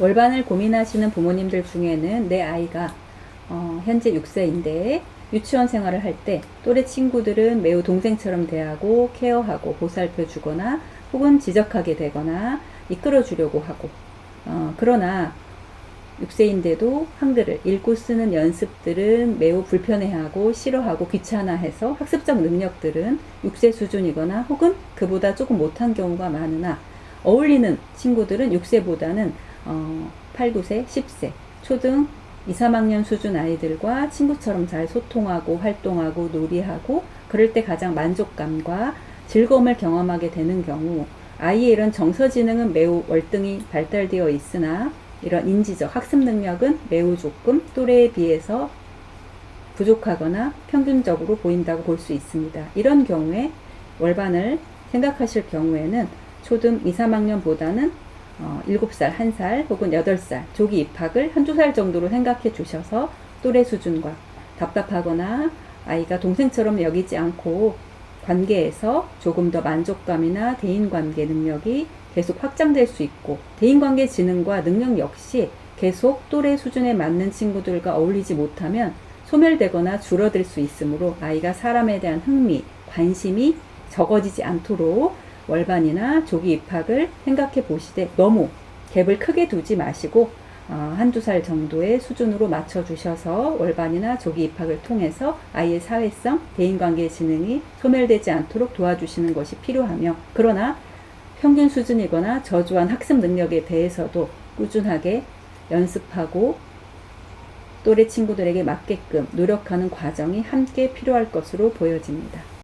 월반을 고민하시는 부모님들 중에는 내 아이가 어, 현재 6세인데 유치원 생활을 할 때 또래 친구들은 매우 동생처럼 대하고 케어하고 보살펴 주거나 혹은 지적하게 되거나 이끌어 주려고 하고 어, 그러나 6세인데도 한글을 읽고 쓰는 연습들은 매우 불편해하고 싫어하고 귀찮아해서 학습적 능력들은 6세 수준이거나 혹은 그보다 조금 못한 경우가 많으나 어울리는 친구들은 6세보다는 어, 8, 9세, 10세, 초등 2, 3학년 수준 아이들과 친구처럼 잘 소통하고 활동하고 놀이하고 그럴 때 가장 만족감과 즐거움을 경험하게 되는 경우 아이의 이런 정서 지능은 매우 월등히 발달되어 있으나 이런 인지적 학습 능력은 매우 조금 또래에 비해서 부족하거나 평균적으로 보인다고 볼 수 있습니다. 이런 경우에 월반을 생각하실 경우에는 초등 2, 3학년보다는 어, 7살, 1살 혹은 8살 조기 입학을 한두 살 정도로 생각해 주셔서 또래 수준과 답답하거나 아이가 동생처럼 여기지 않고 관계에서 조금 더 만족감이나 대인관계 능력이 계속 확장될 수 있고 대인관계 지능과 능력 역시 계속 또래 수준에 맞는 친구들과 어울리지 못하면 소멸되거나 줄어들 수 있으므로 아이가 사람에 대한 흥미, 관심이 적어지지 않도록 월반이나 조기 입학을 생각해 보시되 너무 갭을 크게 두지 마시고 어, 한두 살 정도의 수준으로 맞춰 주셔서 월반이나 조기 입학을 통해서 아이의 사회성, 대인관계 지능이 소멸되지 않도록 도와주시는 것이 필요하며 그러나 평균 수준이거나 저조한 학습 능력에 대해서도 꾸준하게 연습하고 또래 친구들에게 맞게끔 노력하는 과정이 함께 필요할 것으로 보여집니다.